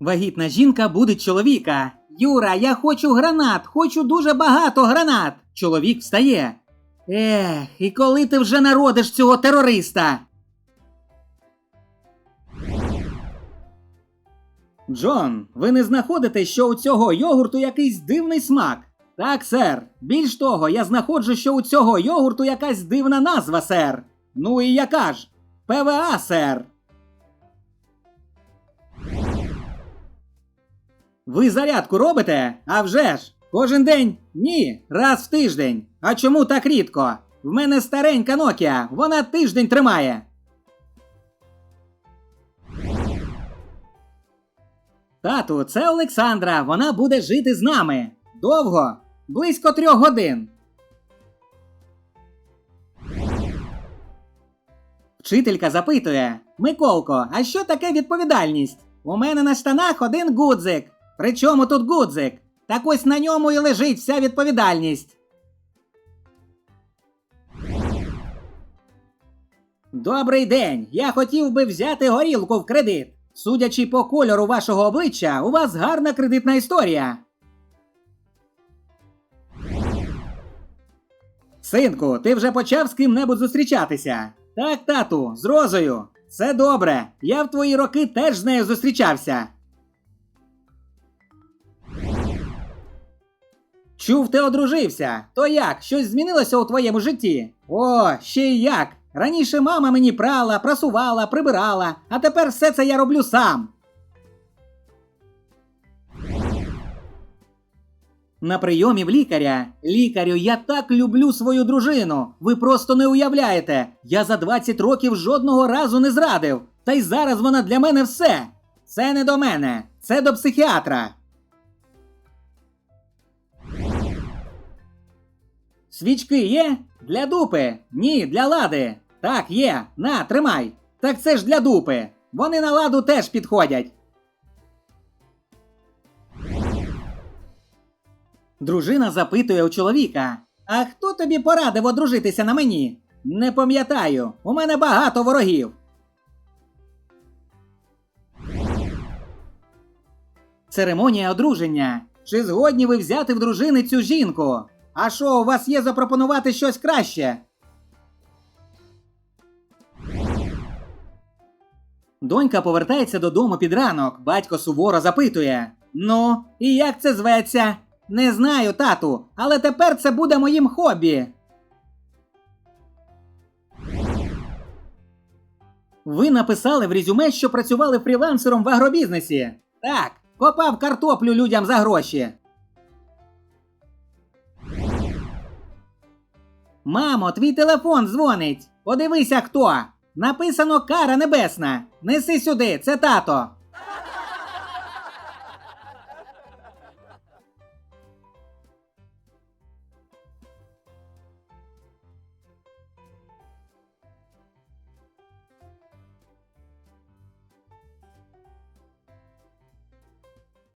Вагітна жінка буде чоловіка. Юра, я хочу гранат, хочу дуже багато гранат. Чоловік встає. Ех, і коли ти вже народиш цього терориста? Джон, ви не знаходите, що у цього йогурту якийсь дивний смак? Так, сер. Більш того, я знаходжу, що у цього йогурту якась дивна назва, сер. Ну і яка ж? ПВА, сер. Ви зарядку робите? А вже ж! Кожен день? Ні, раз в тиждень. А чому так рідко? В мене старенька Nokia, вона тиждень тримає. Тату, це Олександра, вона буде жити з нами. Довго, близько трьох годин. Вчителька запитує: Миколко, а що таке відповідальність? У мене на штанах один гудзик. При чому тут гудзик? Так ось на ньому і лежить вся відповідальність. Добрий день. Я хотів би взяти горілку в кредит. Судячи по кольору вашого обличчя, у вас гарна кредитна історія. Синку, ти вже почав з ким-небудь зустрічатися? Так, тату, з Розою. Це добре. Я в твої роки теж з нею зустрічався. Чув, ти одружився. То як? Щось змінилося у твоєму житті? О, ще й як. Раніше мама мені прала, прасувала, прибирала, а тепер все це я роблю сам. На прийомі в лікаря. Лікарю, я так люблю свою дружину. Ви просто не уявляєте. Я за 20 років жодного разу не зрадив. Та й зараз вона для мене все. Це не до мене, це до психіатра. Свічки є? Для дупи? Ні, для лади. Так, є. На, тримай. Так це ж для дупи. Вони на ладу теж підходять. Дружина запитує у чоловіка: А хто тобі порадив одружитися на мені? Не пам'ятаю. У мене багато ворогів. Церемонія одруження. Чи згодні ви взяти в дружини цю жінку? А що, у вас є запропонувати щось краще? Донька повертається додому під ранок. Батько суворо запитує: Ну, і як це зветься? Не знаю, тату, але тепер це буде моїм хобі. Ви написали в резюме, що працювали фрілансером в агробізнесі. Так, копав картоплю людям за гроші. Мамо, твій телефон дзвонить. Подивися хто. Написано кара небесна. Неси сюди, це тато.